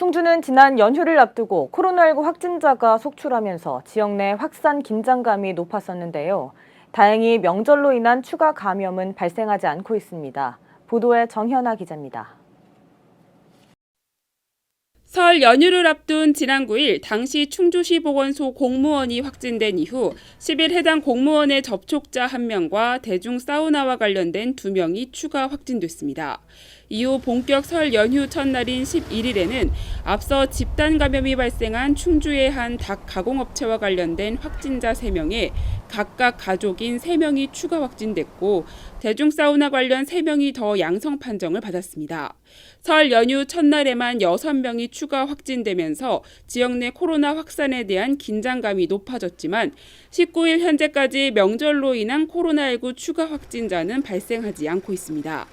충주는 지난 연휴를 앞두고 코로나19 확진자가 속출하면서 지역 내 확산 긴장감이 높았었는데요. 다행히 명절로 인한 추가 감염은 발생하지 않고 있습니다. 보도에 정현아 기자입니다. 설 연휴를 앞둔 지난 9일 당시 충주시 보건소 공무원이 확진된 이후 10일 해당 공무원의 접촉자 1명과 대중 사우나와 관련된 2명이 추가 확진됐습니다. 이후 본격 설 연휴 첫날인 11일에는 앞서 집단 감염이 발생한 충주의 한 닭 가공업체와 관련된 확진자 3명에 각각 가족인 3명이 추가 확진됐고 대중 사우나 관련 3명이 더 양성 판정을 받았습니다. 설 연휴 첫날에만 6명이 추가 확진되면서 지역 내 코로나 확산에 대한 긴장감이 높아졌지만 19일 현재까지 명절로 인한 코로나19 추가 확진자는 발생하지 않고 있습니다.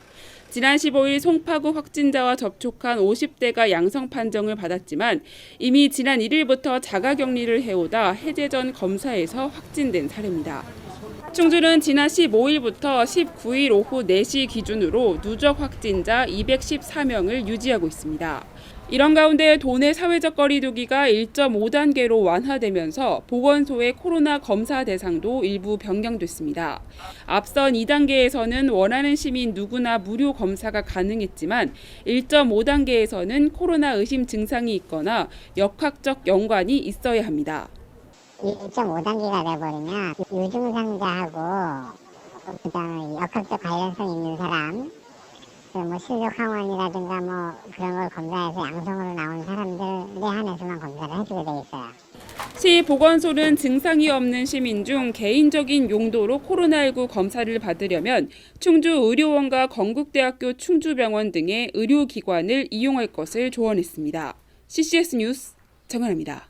지난 15일 송파구 확진자와 접촉한 50대가 양성 판정을 받았지만 이미 지난 1일부터 자가 격리를 해오다 해제 전 검사에서 확진된 사례입니다. 충주는 지난 15일부터 19일 오후 4시 기준으로 누적 확진자 214명을 유지하고 있습니다. 이런 가운데 도내 사회적 거리두기가 1.5단계로 완화되면서 보건소의 코로나 검사 대상도 일부 변경됐습니다. 앞선 2단계에서는 원하는 시민 누구나 무료 검사가 가능했지만 1.5단계에서는 코로나 의심 증상이 있거나 역학적 연관이 있어야 합니다. 1.5단계가 돼버리면 유증상자하고 그 다음에 역학적 관련성 있는 사람, 그뭐 실족 항원이라든가 뭐 그런 걸 검사해서 양성으로 나온 사람들에 한해서만 검사를 해주게 돼 있어요. 시 보건소는 증상이 없는 시민 중 개인적인 용도로 코로나19 검사를 받으려면 충주 의료원과 건국대학교 충주병원 등의 의료기관을 이용할 것을 조언했습니다. CCS 뉴스 정현입니다.